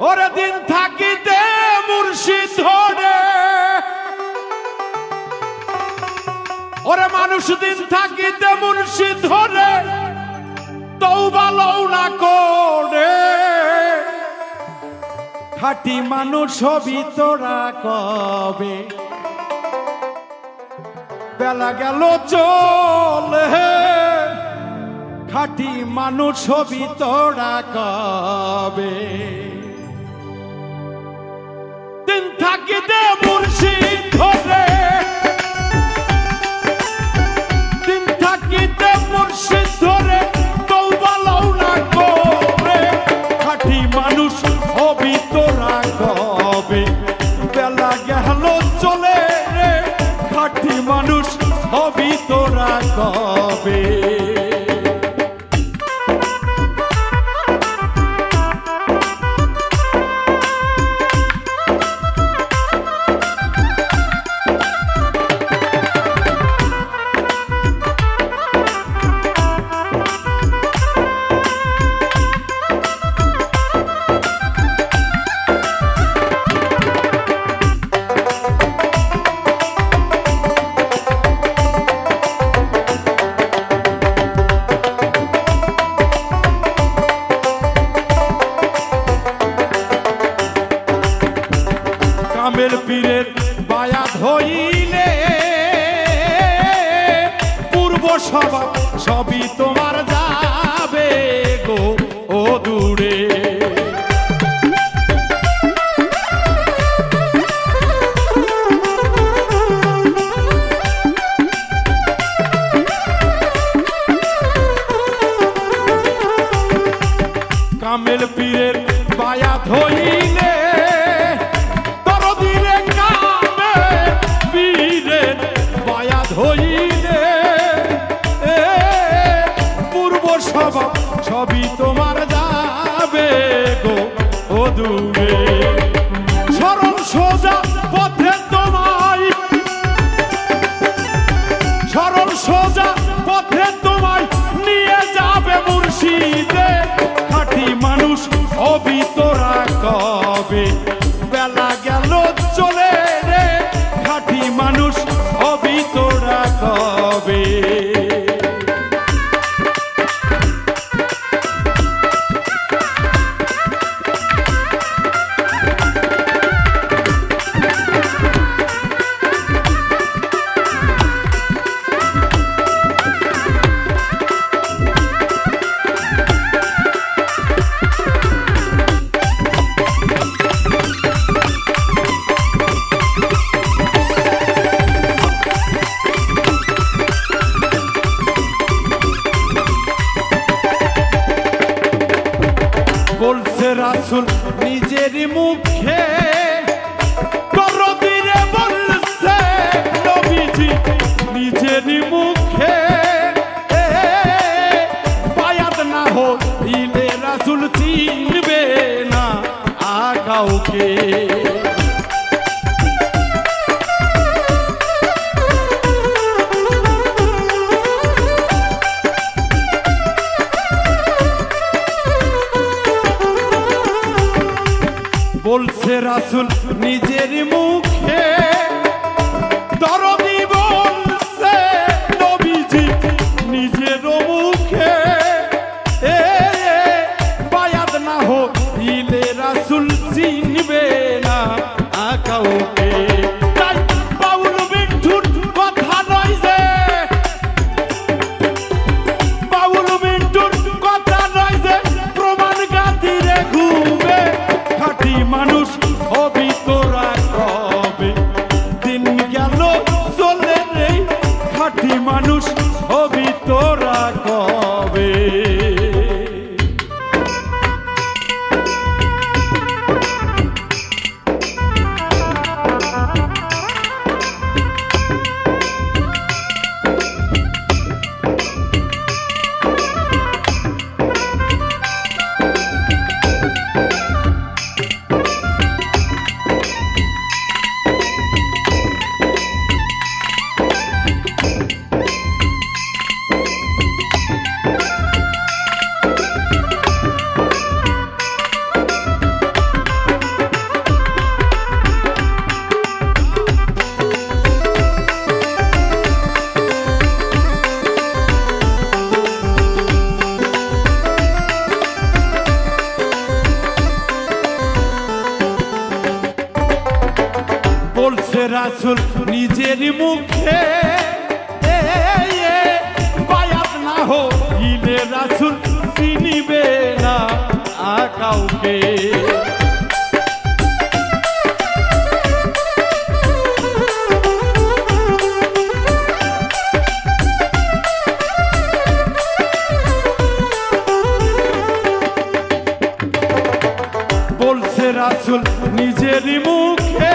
ওরে দিন থাকিতে মুর্শিদ ধরে ওরে মানুষ দিন থাকিতে মুর্শিদ ধরে তৌবা লৌনা করে। খাটি মানুষ হবি তোরা কবে? বেলা গেল চলে। খাটি মানুষ হবি তোরা কবে? দিন থাকিতে মুর্শিদ ধরে দিন থাকিতে মুর্শিদ ধরে তৌবা লৌনা করে। খাটি মানুষ হবি তোরা কবে? বেলা গেল চলে রে। খাটি মানুষ হবি তোরা কবে? কামের পীরের বায়াত হইলে পূর্ব সভা সবই তোমার যাবে গো, ও দূরে। কামেল পীরের বায়াত হইলে সভা সবই তোমার যাবে গো, ও দূরে। সরল সোজা পথে তোমায়। সরল সোজা পথে তোমায় নিয়ে যাবে মুর্শিদে। খাঁটি মানুষ হবি তোরা কবে? বেলা গেল চলে রে। খাঁটি মানুষ হবি তোরা কবে? রাসুল নিজের মুখে দরদিরে বলছে, নবীজি নিজের মুখে। বায়াত না হইলে রাসুল চিনবে না আগাউকে। বলছে রাসুল নিজের মুখে মানুষ রাসুল নিজের মুখে। বায়াত না হইলে রাসুল চিনিবে না কাউকে। বলছে রাসুল নিজের মুখে।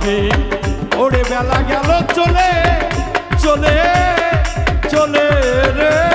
লাগে। ওরে বেলা গেল চলে চলে চলে রে।